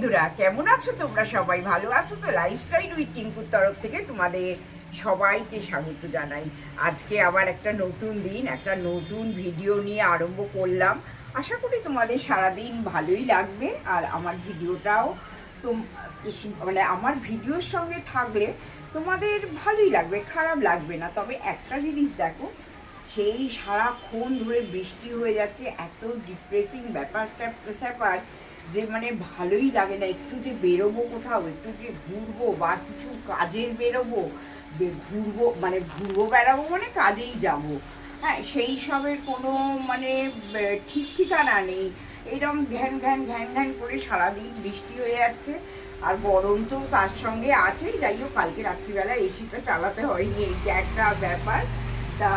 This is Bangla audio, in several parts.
বন্ধুরা, কেমন আছো তোমরা? সবাই ভালো আছো তো? লাইফস্টাইল উইথ টিঙ্কুর তরফ থেকে তোমাদের সবাইকে স্বাগত জানাই। আজকে আবার একটা নতুন দিন, একটা নতুন ভিডিও নিয়ে আরম্ভ করলাম। আশা করি তোমাদের সারাদিন ভালোই লাগবে। আর আমার ভিডিওটাও তোম মানে আমার ভিডিওর সঙ্গে থাকলে তোমাদের ভালোই লাগবে, খারাপ লাগবে না। তবে একটা জিনিস দেখো, সেই সারাক্ষণ ধরে বৃষ্টি হয়ে যাচ্ছে, এত ডিপ্রেসিং ব্যাপারটা ব্যাপার যে মানে ভালোই লাগে না, একটু যে বেরোবো কোথাও, একটু যে ঘুরবো বা কিছু কাজের বেরোবো ঘুরবো মানে ঘুরবো বেড়াবো মানে কাজেই যাব। হ্যাঁ সেই সবের কোনো মানে ঠিক ঠিকানা নেই। এইরকম ঘ্যান ঘ্যান ঘ্যান ঘ্যান করে সারাদিন বৃষ্টি হয়ে যাচ্ছে, আর গরম তো তার সঙ্গে আছেই। যাই হোক, কালকে রাত্রিবেলা এসিটা চালাতে হয়নি এইটা একটা ব্যাপার। তা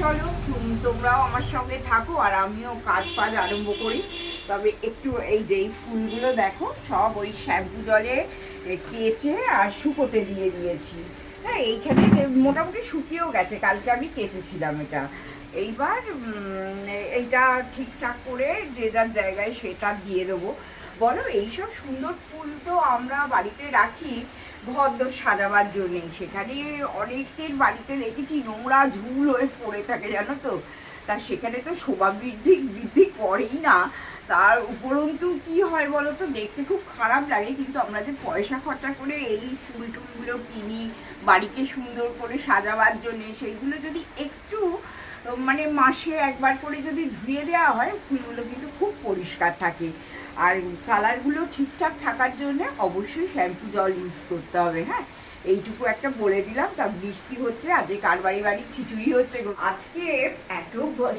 চলো তোমরাও আমার সঙ্গে থাকো আর আমিও কাজ ফাজ আরম্ভ করি। তবে একটু এই যে ফুলগুলো দেখো, সব ওই শ্যাম্পু জলে কেচে আর শুকোতে দিয়ে দিয়েছি। হ্যাঁ এইখানে মোটামুটি শুকিয়েও গেছে, কালকে আমি কেচেছিলাম এটা। এইবার এইটা ঠিকঠাক করে যে যার জায়গায় সেটা দিয়ে দেবো। বলো, এইসব সুন্দর ফুল তো আমরা বাড়িতে রাখি ভদ্র সাজাবার জন্যে সেখানে অনেকের বাড়িতে দেখেছি নোংরা ঝুল হয়ে পড়ে থাকে, জানো তো? তা সেখানে তো শোভা বৃদ্ধি বৃদ্ধি করেই না। তার উপরন্তু কি হয় বলো তো দেখতে খুব খারাপ লাগে, কিন্তু আমরা যে পয়সা খরচা করে এই ফুল টুলগুলো কিনি, বাড়িকে সুন্দর করে সাজাবার জন্যে, সেইগুলো যদি একটু মানে মাসে একবার করে যদি ধুয়ে দেওয়া হয়, ফুলগুলো কিন্তু খুব পরিষ্কার থাকে। আর কালারগুলো ঠিকঠাক থাকার জন্য অবশ্যই শ্যাম্পু জল ইউজ করতে হবে হ্যাঁ? এইটুকু একটা বলে দিলাম, তা বৃষ্টি হচ্ছে, আজকে কার বাড়ি বাড়ি খিচুড়ি হচ্ছে। আজকে এত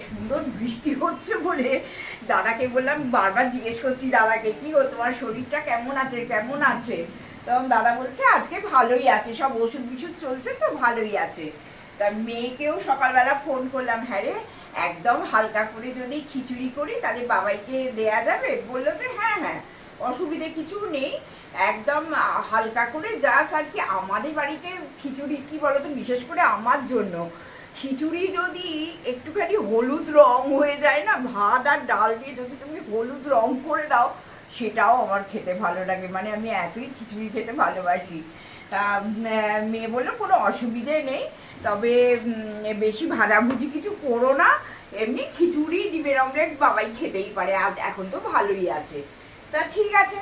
সুন্দর বৃষ্টি হচ্ছে বলে দাদাকে বললাম, বারবার জিজ্ঞেস করছি দাদাকে, কি গো, তোমার শরীরটা কেমন আছে? কেমন আছে? তখন দাদা বলছে, আজকে ভালোই আছে, সব ওষুধ বিষুধ চলছে তো, ভালোই আছে। তা মেয়েকেও সকালবেলা ফোন করলাম হ্যাঁ রে, একদম হালকা করে যদি খিচুড়ি করি, তাহলে বাবাইকে দেয়া যাবে? বলল যে হ্যাঁ হ্যাঁ অসুবিধে কিছু নেই, একদম হালকা করে যাস আর কি আমাদের বাড়িতে খিচুড়ি, কি বলতো, বিশেষ করে আমার জন্য। খিচুড়ি যদি একটুখানি হলুদ রং হয়ে যায় না, ভাত আর ডাল দিয়ে যদি তুমি হলুদ রং করে দাও, সেটাও আমার খেতে ভালো লাগে। মানে আমি এতই খিচুড়ি খেতে ভালোবাসি। তা মেয়ে বলল, কোনো অসুবিধে নেই, তবে বেশি ভাজাভুজি কিছু করো না। এমনি খিচুড়ি, ডিমের অমলেট বাবাই খেতেই পারে, আজ এখন তো ভালোই আছে। তা ঠিক আছে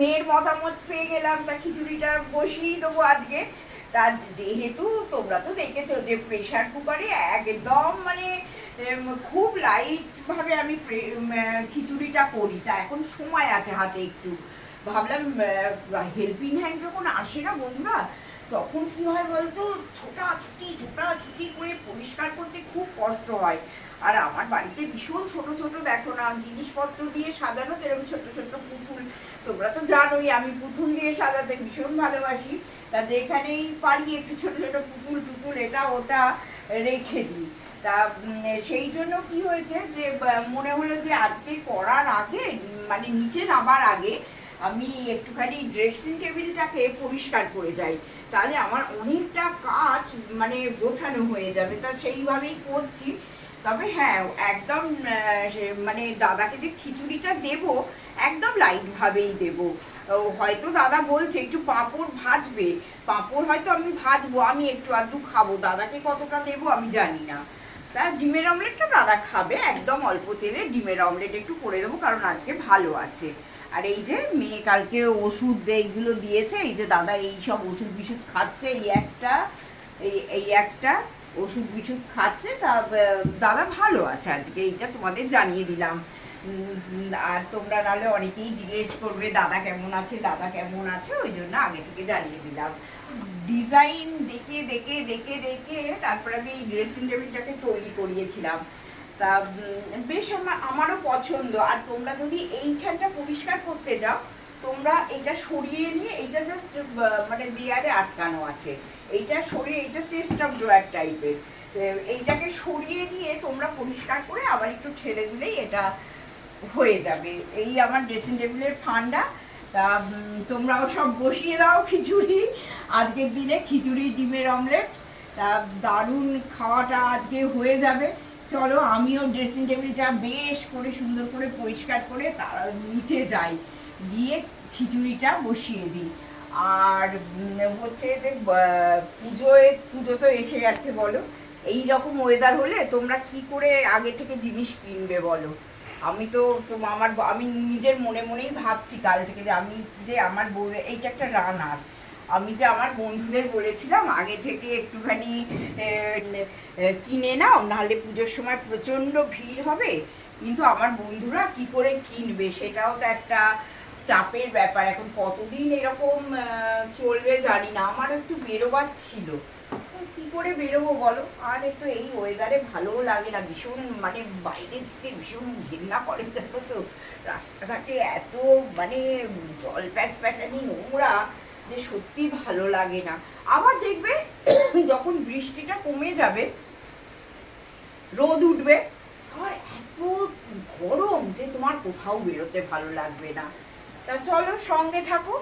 মেয়ের মতামত পেয়ে গেলাম, তা খিচুড়িটা বসিয়েই দেবো আজকে। তা যেহেতু তোমরা তো দেখেছ যে প্রেশার কুকারে একদম মানে খুব লাইটভাবে আমি খিচুড়িটা করি, তা এখন সময় আছে হাতে একটু। ভাবলাম হেল্পিং হ্যান্ড যখন আসে না বন্ধুরা, তখন কি হয় বলতো, ছোটাছুটি ছোটাছুটি করে পরিষ্কার করতে খুব কষ্ট হয়। আর আমার বাড়িতে ভীষণ ছোট ছোট, দেখো না, জিনিসপত্র দিয়ে সাজানো তো এরকম ছোট ছোট পুতুল। তোমরা তো জানোই, আমি পুতুল দিয়ে সাজাতে ভীষণ ভালোবাসি। তা যেখানেই পারি একটু ছোট ছোট পুতুল, টুতুল, এটা, ওটা রেখে দিই। তা সেই জন্য কি হয়েছে যে মনে হলো যে আজকে করার আগে মানে নিচে নামার আগে আমি একটুখানি ড্রেসিং টেবিলটাকে পরিষ্কার করে যাই, তাহলে আমার অনেকটা কাজ মানে গোছানো হয়ে যাবে, তা সেইভাবেই করছি। তবে হ্যাঁ একদম মানে দাদাকে যে খিচুড়িটা দেব, একদম লাইটভাবেই দেব। হয়তো দাদা বলছে, একটু পাঁপড় ভাজবে। পাঁপড় হয়তো আমি ভাজবো, আমি একটু আধটু খাব। দাদাকে কতটা দেবো আমি জানি না। তা ডিমের অমলেটটা দাদা খাবে, একদম অল্প তেলে ডিমের অমলেট একটু করে দেবো, কারণ আজকে ভালো আছে। আর এই যে মেয়ে কালকে ওষুধ এইগুলো দিয়েছে, এই যে দাদা এই সব ওষুধ বিষুধ খাচ্ছে, এই একটা, এই এই একটা ওষুধ বিষুধ খাচ্ছে, তা দাদা ভালো আছে আজকে, এইটা তোমাদের জানিয়ে দিলাম। আর তোমরা নাহলে অনেকেই জিজ্ঞেস করবে, দাদা কেমন আছে, দাদা কেমন আছে, ওই জন্য আগে থেকে জানিয়ে দিলাম। ডিজাইন দেখে দেখে দেখে দেখে, তারপরে আমি এই ড্রেসিং টেবিলটাকে তৈরি করিয়েছিলাম। তা বেশ আমার, আমারও পছন্দ। আর তোমরা যদি এইখানটা পরিষ্কার করতে যাও, তোমরা এটা সরিয়ে নিয়ে এটা জাস্ট মানে দেয়ালে আটকানো আছে। এইটা সরিয়ে, এইটা চেস্ট অফ ড্রয়ার টাইপের এইটাকে সরিয়ে নিয়ে তোমরা পরিষ্কার করে আবার একটু ঠেলে দিলেই এটা হয়ে যাবে। এই আমার ড্রেসিং টেবিলের ফান্ডা। তা তোমরাও সব বসিয়ে দাও খিচুড়ি। আজকের দিনে খিচুড়ি, ডিমের অমলেট। তা, দারুণ খাওয়াটা আজকে হয়ে যাবে। চলো, আমিও ড্রেসিং টেবিলটা বেশ করে সুন্দর করে পরিষ্কার করে তার নিচে যাই। গিয়ে খিচুড়িটা বসিয়ে দিই। আর হচ্ছে যে পুজোয়, পুজো তো এসে যাচ্ছে বলো। এই রকম ওয়েদার হলে তোমরা কি করে আগে থেকে জিনিস কিনবে বলো? আমি তো আমার, আমি নিজের মনে মনেই ভাবছি কাল থেকে যে আমি যে আমার বউ এইটা একটা রানার। আমি যে আমার বন্ধুদের বলেছিলাম, আগে থেকে একটুখানি কিনে নাও, নাহলে পুজোর সময় প্রচণ্ড ভিড় হবে। কিন্তু আমার বন্ধুরা কি করে কিনবে, সেটাও তো একটা চাপের ব্যাপার। এখন কতদিন এরকম চলবে জানি না। আমার একটু বেরোবার ছিল। কি করে বেরোবো বলো? আর একটু এই ওয়েদারে ভালোও লাগে না। ভীষণ মানে বাইরে যেতে ভীষণ ঘৃণা করে জানো তো। রাস্তাঘাটে এত মানে জল প্যাচ প্যাচানি নোংরা। যে সত্যি ভালো লাগে না। আবার দেখবে, যখন বৃষ্টিটা কমে যাবে, রোদ উঠবে আর এত গরম যে তোমার কোথাও বেরোতে ভালো লাগবে না। তা চলো সঙ্গে থাকো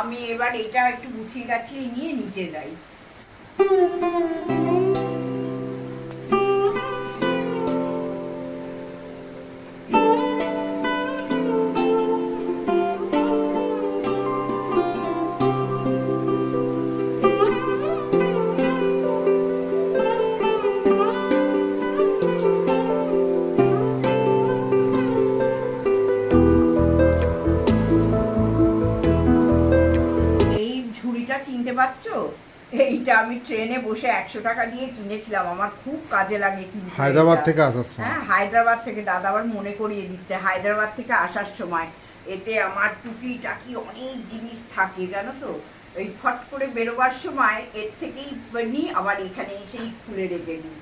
আমি এবার এটা একটু গুছিয়ে গাছিয়ে নিয়ে নিচে যাই। এইটা আমি ট্রেনে বসে একশো টাকা দিয়ে কিনেছিলাম আমার খুব কাজে লাগে কিনতে। হায়দ্রাবাদ থেকে আসার সময়? হ্যাঁ হায়দ্রাবাদ থেকে দাদা আবার মনে করিয়ে দিচ্ছে হায়দ্রাবাদ থেকে আসার সময়। এতে আমার টুকি টাকি অনেক জিনিস থাকে জানো তো? ওই ফট করে বেরোবার সময় এর থেকেই নিই আবার এখানে এসেই খুলে রেখে দিই।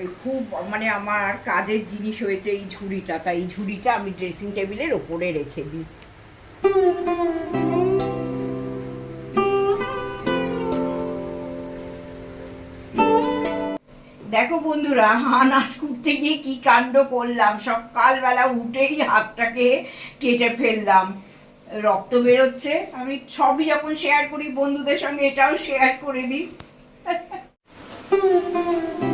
এই খুব মানে আমার কাজের জিনিস হয়েছে এই ঝুড়িটা তাই এই ঝুড়িটা আমি ড্রেসিং টেবিলের ওপরে রেখে দিই। দেখো বন্ধুরা আনাজ কুটতে গিয়ে কি কাণ্ড করলাম। সকালবেলা উঠেই হাতটাকে কেটে ফেললাম। রক্ত বেরোচ্ছে। আমি সবই যখন শেয়ার করি, বন্ধুদের সঙ্গে এটাও শেয়ার করে দিই।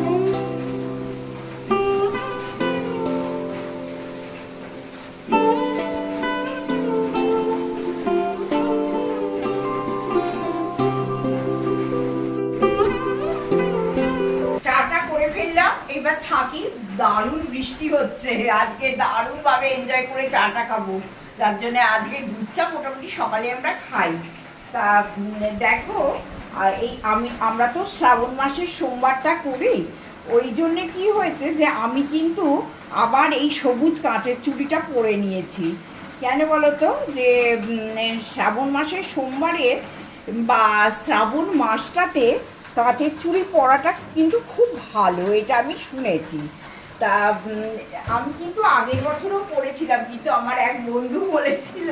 দারুণ বৃষ্টি হচ্ছে। আজকে দারুণ ভাবে এনজয় করে চাটা খাব। যার জন্য আজকে দুধ চা মোটামুটি সকালে আমরা খাই। তা দেখো এই আমি, আমরা তো শ্রাবণ মাসের সোমবারটা করি। ওই জন্যে কি হয়েছে যে, আমি কিন্তু আবার এই সবুজ কাঁচের চুড়িটা পরে নিয়েছি। কেন বলো তো যে শ্রাবণ মাসের সোমবারে বা শ্রাবণ মাসটাতে কাঁচের চুড়ি পরাটা কিন্তু খুব ভালো, এটা আমি শুনেছি। তা আমি কিন্তু আগের বছরও পড়েছিলাম কিন্তু আমার এক বন্ধু বলেছিল,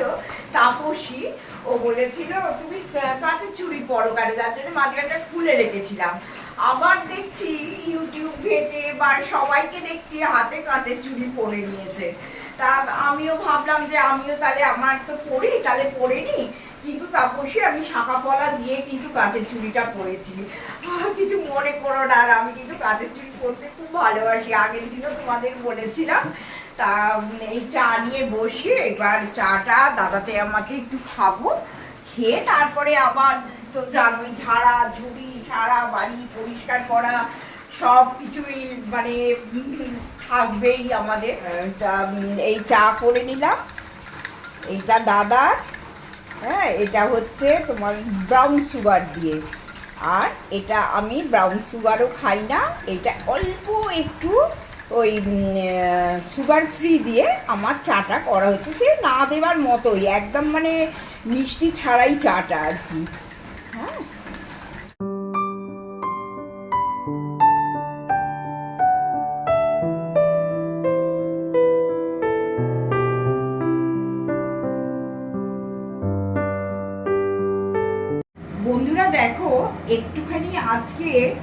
তাপসী, ও বলেছিল, তুমি কাঁচের চুড়ি পরো কেন? যার জন্য মাঝখানটা খুলে রেখেছিলাম। আবার দেখছি ইউটিউব ঘেটে বা সবাইকে দেখছি হাতে কাঁচের চুড়ি পরে নিয়েছে। তা, আমিও ভাবলাম যে, আমিও তাহলে আমার তো পড়ি তাহলে পরে নি কিন্তু তাপসী, আমি শাঁখা পলা দিয়ে কিন্তু কাঁচের চুড়িটা পরেছি। আর কিছু মনে করো না, আর আমি কিন্তু কাঁচের চুড়ি পরতে খুব ভালোবাসি। আগের দিনও তোমাদের বলেছিলাম, তা এই চা নিয়ে বসে এবার চাটা দাদাতে আমাকে একটু খাব, খেয়ে তারপরে আবার তো জানোই, ঝাড়া, ঝুড়ি, সারা বাড়ি পরিষ্কার করা, সব কিছুই মানে থাকবেই আমাদের। এই চা করে নিলাম। এইটা দাদার। হ্যাঁ এটা হচ্ছে তোমার ব্রাউন সুগার দিয়ে। আর এটা আমি ব্রাউন সুগারও খাই না, এটা অল্প একটু ওই সুগার ফ্রি দিয়ে আমার চাটা করা হচ্ছে। সে না দেওয়ার মতোই, একদম মানে মিষ্টি ছাড়াই চাটা আর কি। আজকে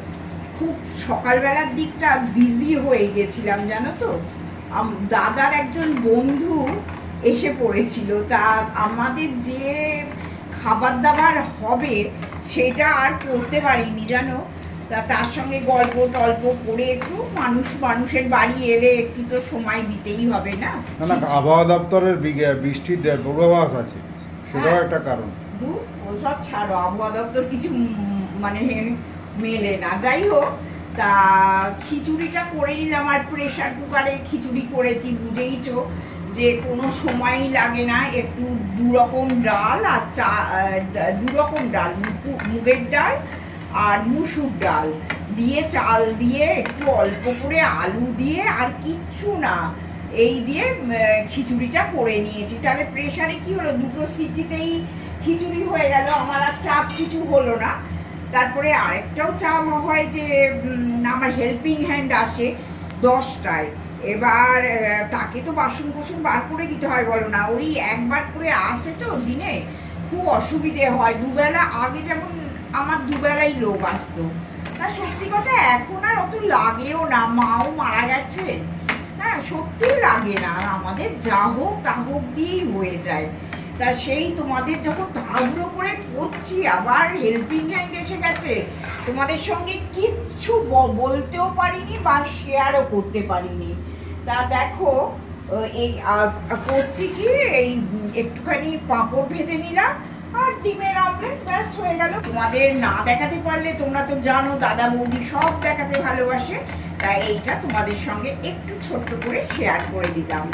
খুব সকালবেলার দিকটা বিজি হয়ে গেছিলাম জানো তো? দাদার একজন বন্ধু এসে পড়েছিল। তা আমাদের যে খাবার দাবার হবে সেটা আর করতে পারিনি জানো? তা তার সঙ্গে গল্প টল্প করে একটু মানুষ মানুষের বাড়ি এলে একটু তো সময় দিতেই হবে না? আবহাওয়া দপ্তরের বৃষ্টির পূর্বাভাস আছে। সেটাও হ্যাঁ। একটা কারণ। দু ওসব ছাড়ো আবহাওয়া দপ্তর কিছু মানে মেলে না। যাই হোক তা খিচুড়িটা করে নিলাম আর প্রেশার কুকারে খিচুড়ি করেছি বুঝেইছো? যে কোনো সময়ই লাগে না একটু দু রকম ডাল আর চা আহ, ডা- দু রকম ডাল মুগু- মুগের ডাল আর মুসুর ডাল দিয়ে চাল দিয়ে একটু অল্প করে আলু দিয়ে আর কিচ্ছু না এই দিয়ে খিচুড়িটা করে নিয়েছি। তাহলে প্রেশারে কি হলো? দুটো সিটিতেই খিচুড়ি হয়ে গেল। আমার আর চাপ কিছু হলো না। তারপরে আরেকটাও চাপ হয় যে আমার হেল্পিং হ্যান্ড আসে দশটায়। এবার তাকে তো বাসন কোসন বার করে দিতে হয়, বলো না। ওই একবার করে আসে তো দিনে, খুব অসুবিধে হয়। দুবেলা আগে যেমন আমার দুবেলাই লোক আসতো। তা সত্যি কথা, এখন আর অত লাগেও না। মাও মারা গেছে। হ্যাঁ সত্যি লাগে না। আমাদের যা হোক, তা হোক দিয়েই হয়ে যায়। তা সেই তোমাদের যখন তাড়াহুড়ো করে করছি, আবার হেল্পিং হ্যান্ড এসে গেছে, তোমাদের সঙ্গে কিচ্ছু বলতেও পারিনি বা শেয়ারও করতে পারিনি। তা দেখো এই করছি কি, এই, একটুখানি পাঁপড় ভেজে নিলাম, আর ডিমের আমলেট ব্যাস, হয়ে গেল। তোমাদের না দেখাতে পারলে তোমরা তো জানো, দাদা বৌদি সব দেখাতে ভালোবাসে। তাই এইটা তোমাদের সঙ্গে একটু ছোট্ট করে শেয়ার করে দিলাম।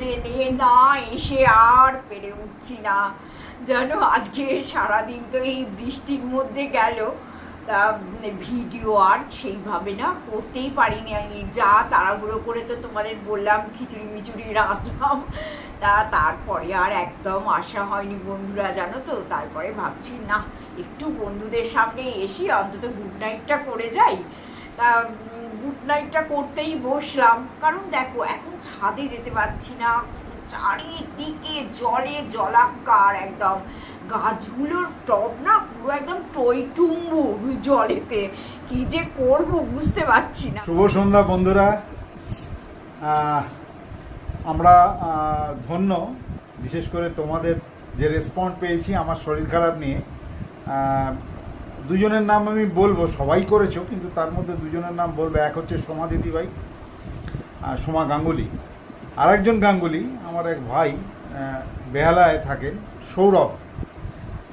যে নিয়ে না এসে আর পেরে উঠছি না। যেন আজকে সারাদিন তো এই বৃষ্টির মধ্যে গেল। তা, ভিডিও আর সেইভাবে না করতেই পারিনি আমি। যা তাড়াহুড়ো করে তো তোমাদের বললাম, খিচুড়ি মিচুড়ি রাঁধলাম। তা, তারপরে আর একদম আসা হয়নি বন্ধুরা, জানো তো? তারপরে ভাবছি, না, একটু বন্ধুদের সামনে এসে অন্তত গুড নাইটটা করে যাই। তা গুড নাইটটা করতেই বসলাম। কারণ দেখো, এখন ছাদে যেতে পারছি না। চারিদিকে জলে জলাকার একদম। গাছগুলোর টব না পুরো একদম টইটুম্বু জলেতে। কি যে করব বুঝতে পারছি না। শুভ সন্ধ্যা বন্ধুরা। আমরা ধন্য। বিশেষ করে তোমাদের যে রেসপন্ড পেয়েছি আমার শরীর খারাপ নিয়ে। দুজনের নাম আমি বলব, সবাই করেছ, কিন্তু তার মধ্যে দুজনের নাম বলব। এক হচ্ছে সোমা দিদিভাই, আর সোমা গাঙ্গুলি। আরেকজন গাঙ্গুলি আমার এক ভাই বেহালায় থাকেন, সৌরভ।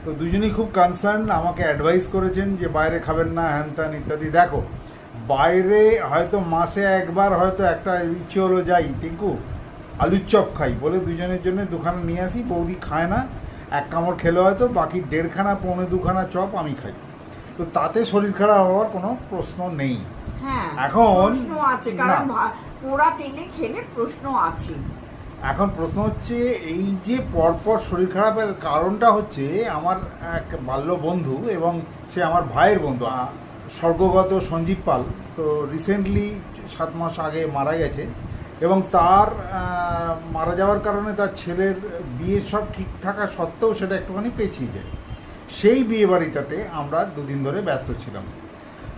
তো দুজনেই খুব কনসার্ন আমাকে অ্যাডভাইস করেছেন যে বাইরে খাবেন না, হ্যান ত্যান ইত্যাদি। দেখো, বাইরে হয়তো মাসে একবার হয়তো একটা ইচ্ছে হলো যাই, টিঙ্কু, আলুর চপ খাই, বলে দুজনের জন্য দুখানা নিয়ে আসি, বৌদি খায় না, এক কামড় খেলে হয়তো, বাকি দেড়খানা, পৌনে দুখানা চপ আমি খাই। তো তাতে শরীর খারাপ হওয়ার কোনো প্রশ্ন নেই। হ্যাঁ এখন- প্রশ্ন আছে কারণ। পোড়া তেলে খেলে প্রশ্ন আছে। এখন প্রশ্ন হচ্ছে এই যে পরপর শরীর খারাপের কারণটা হচ্ছে আমার এক বাল্য বন্ধু এবং সে আমার ভাইয়ের বন্ধু স্বর্গগত সঞ্জীব পাল তো রিসেন্টলি সাত মাস আগে মারা গেছে এবং তার মারা যাওয়ার কারণে তার ছেলের বিয়ে সব ঠিক থাকা সত্ত্বেও সেটা একটুখানি পেছিয়ে যায়। সেই বিয়ে বাড়িটাতে আমরা দুদিন ধরে ব্যস্ত ছিলাম।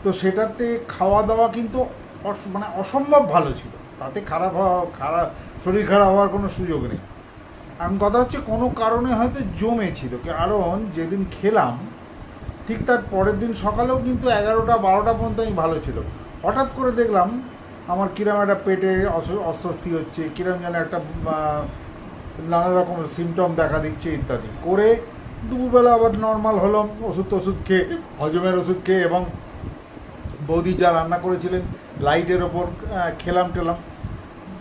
তো সেটাতে খাওয়া দাওয়া কিন্তু মানে অসম্ভব ভালো ছিল। তাতে খারাপ হওয়া, খারাপ, শরীর খারাপ হওয়ার কোনো সুযোগ নেই। এখন কথা হচ্ছে কোনো কারণে হয়তো জমেছিল। কারণ যেদিন খেলাম, ঠিক তার পরের দিন সকালেও কিন্তু এগারোটা, বারোটা পর্যন্ত আমি ভালো ছিল। হঠাৎ করে দেখলাম আমার কিরম একটা পেটে অস্বস্তি হচ্ছে, কিরম যেন একটা নানা রকম সিমটম দেখা দিচ্ছে ইত্যাদি। করে দুপুরবেলা আবার নর্মাল হলাম, ওষুধ টষুধ খেয়ে, হজমের ওষুধ খেয়ে এবং বৌদি যা রান্না করেছিলেন লাইটের ওপর খেলাম টেলাম।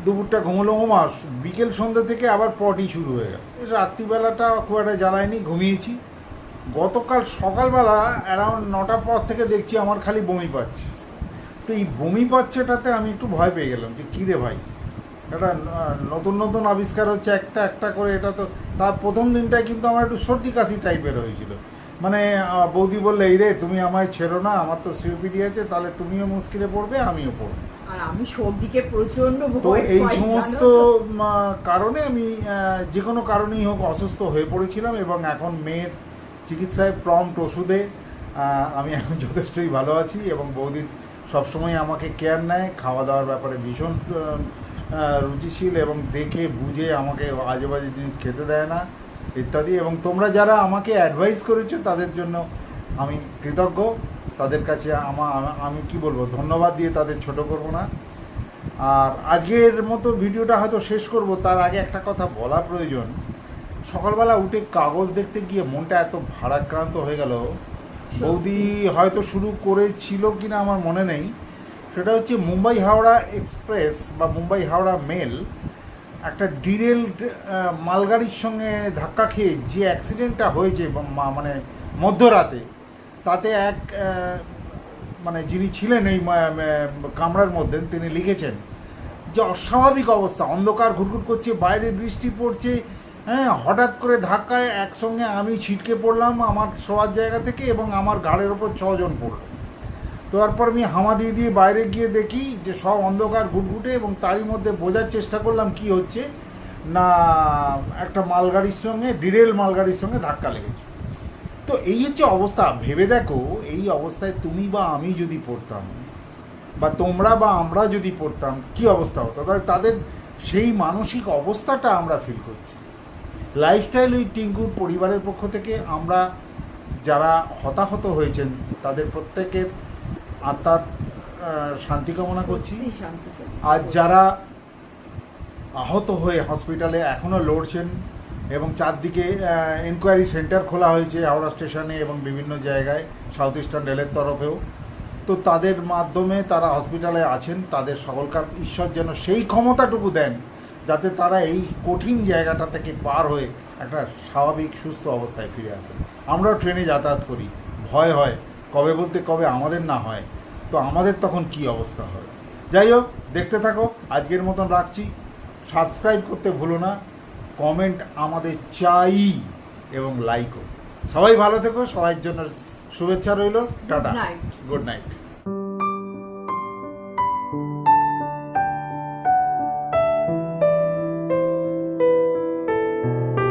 দুপুরটা ঘুমলো মাস বিকেল সন্ধ্যা থেকে আবার পটি শুরু হয়ে গেল। রাত্রিবেলাটা খুব একটা জ্বালায়নি, ঘুমিয়েছি। গতকাল সকালবেলা অ্যারাউন্ড নটার পর থেকে দেখছি আমার খালি বমি পাচ্ছে। তো এই বমি পাচ্ছেটাতে আমি একটু ভয় পেয়ে গেলাম যে কী রে ভাই? এটা নতুন নতুন আবিষ্কার হচ্ছে একটা একটা করে এটা তো তার প্রথম দিনটায় কিন্তু আমার একটু সর্দি কাশি টাইপের হয়েছিল মানে বৌদি বললে এই রে তুমি আমায় ছেড়ো না আমার তো সিওপিডি আছে তাহলে তুমিও মুশকিলে পড়বে আমিও পড়ব আর আমি সর্দিকে প্রচণ্ড তো এই সমস্ত? কারণে আমি যে কোনো কারণেই হোক অসুস্থ হয়ে পড়েছিলাম এবং এখন মেয়ের চিকিৎসায় প্রম্পট ওষুধে আমি এখন যথেষ্টই ভালো আছি এবং বৌদির সবসময় আমাকে কেয়ার নেয় খাওয়া দাওয়ার ব্যাপারে ভীষণ রুচিশীল এবং দেখে বুঝে আমাকে আজে বাজে জিনিস খেতে দেয় না ইত্যাদি। এবং তোমরা যারা আমাকে অ্যাডভাইস করেছ তাদের জন্য আমি কৃতজ্ঞ। তাদের কাছে আমা আমি কি বলব ধন্যবাদ দিয়ে তাদের ছোট করব না। আর আজকের মতো ভিডিওটা হয়তো শেষ করব। তার আগে একটা কথা বলা প্রয়োজন। সকালবেলা উঠে কাগজ দেখতে গিয়ে মনটা এত ভারাক্রান্ত হয়ে গেল। বৌদি হয়তো শুরু করেছিল কিনা আমার মনে নেই। সেটা হচ্ছে মুম্বাই হাওড়া এক্সপ্রেস বা মুম্বাই হাওড়া মেল একটা ডিরেল মালগাড়ির সঙ্গে ধাক্কা খেয়ে যে অ্যাক্সিডেন্টটা হয়েছে মানে মধ্যরাতে, তাতে এক মানে যিনি ছিলেন এই কামরার মধ্যে, তিনি লিখেছেন যে অস্বাভাবিক অবস্থা, অন্ধকার ঘুটঘুট করছে, বাইরে বৃষ্টি পড়ছে হ্যাঁ হঠাৎ করে ধাক্কায় একসঙ্গে আমি ছিটকে পড়লাম আমার শোয়ার জায়গা থেকে এবং আমার ঘাড়ের ওপর ছজন পড়ল। তো তারপর আমি হামা দিয়ে দিয়ে বাইরে গিয়ে দেখি যে সব অন্ধকার ঘুটঘুটে এবং তারই মধ্যে বোঝার চেষ্টা করলাম কি হচ্ছে। না, একটা মালগাড়ির সঙ্গে, ডিরেল মালগাড়ির সঙ্গে ধাক্কা লেগেছে। তো এই হচ্ছে অবস্থা। ভেবে দেখো, এই অবস্থায় তুমি বা আমি যদি পড়তাম, বা তোমরা বা আমরা যদি পড়তাম, কি অবস্থা হতো? তাহলে তাদের সেই মানসিক অবস্থাটা আমরা ফিল করছি। লাইফস্টাইল ওই টিঙ্কুর পরিবারের পক্ষ থেকে আমরা যারা হতাহত হয়েছেন, তাদের প্রত্যেকের আত্মার শান্তি কামনা করছি। আর যারা আহত হয়ে হসপিটালে এখনও লড়ছেন এবং চারদিকে এনকোয়ারি সেন্টার খোলা হয়েছে হাওড়া স্টেশনে এবং বিভিন্ন জায়গায় সাউথ ইস্টার্ন রেলের তরফেও তো তাদের মাধ্যমে তারা হসপিটালে আছেন তাদের সকলকার ঈশ্বর যেন সেই ক্ষমতাটুকু দেন যাতে তারা এই কঠিন জায়গাটা থেকে পার হয়ে একটা স্বাভাবিক সুস্থ অবস্থায় ফিরে আসেন। আমরাও ট্রেনে যাতায়াত করি। ভয় হয়। কবে বলতে কবে আমাদের না হয় তো আমাদের তখন কি অবস্থা হবে? যাই হোক দেখতে থাকো আজকের মতন রাখছি। সাবস্ক্রাইব করতে ভুলো না কমেন্ট আমাদের চাই এবং লাইকও। সবাই ভালো থেকো সবাই জন্য শুভেচ্ছা রইল টাটা। Good night